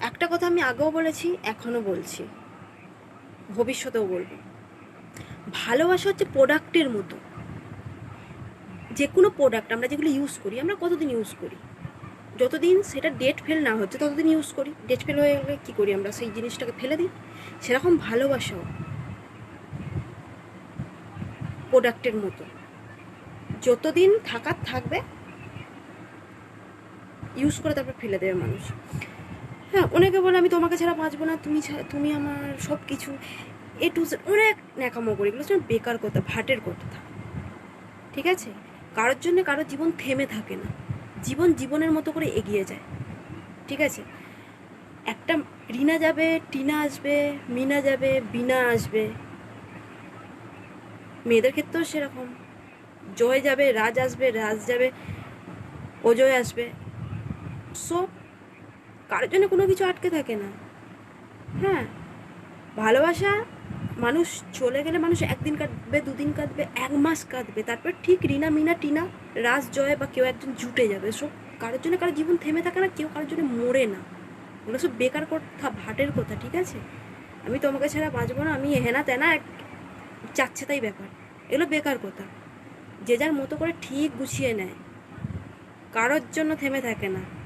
একটা কথা আমি আগেও বলেছি এখনও বলছি। ভবিষ্যতেও বলব। ভালোবাসা হচ্ছে প্রোডাক্টের মতো। যে কোনো প্রোডাক্ট আমরা যেগুলো ইউজ করি, আমরা কতদিন ইউজ করি? যতদিন সেটা ডেট ফেল না হচ্ছে, ততদিন ইউজ করি। ডেট ফেল হয়ে গেলে কী করি আমরা? সেই জিনিসটাকে ফেলে দিই। সেরকম ভালোবাসাও প্রোডাক্টের মতো। যতদিন থাকার থাকবে, ইউজ করে তারপর ফেলে দেবে মানুষ। হ্যাঁ অনেকে বলে, আমি তোমাকে ছাড়া বাঁচবো না, তুমি তুমি আমার সব কিছু এ টু অনেক ন্যাকামো করি এগুলো বেকার কথা, ভাটের কথা। ঠিক আছে? কারোর জন্য কারোর জীবন থেমে থাকে না। জীবন জীবনের মতো করে এগিয়ে যায়। ঠিক আছে? একটা রিনা যাবে, টিনা আসবে, মিনা যাবে, বিনা আসবে। মেয়েদের ক্ষেত্রেও সেরকম। জয় যাবে, রাজ আসবে, রাজ যাবে, অজয় আসবে। সো কারোর জন্য কোনো কিছু আটকে থাকে না। হ্যাঁ ভালোবাসা, মানুষ চলে গেলে মানুষ একদিন কাঁদবে, দুদিন কাঁদবে, এক মাস কাঁদবে। তারপর ঠিক রিনা, মিনা, টিনা, রাজ, জয় বা কেউ একজন জুটে যাবে। সব কারোর জন্য কারোর জীবন থেমে থাকে না, কেউ কারোর জন্য মরে না। ওগুলো সব বেকার কথা, ভাটের কথা, ঠিক আছে? আমি তোমাকে ছাড়া বাঁচবো না, আমি হেনা তেনা এক চাচ্ছে তাই ব্যাপার। এগুলো বেকার কথা। যে যার মতো করে ঠিক গুছিয়ে নেয়। কারোর জন্য থেমে থাকে না।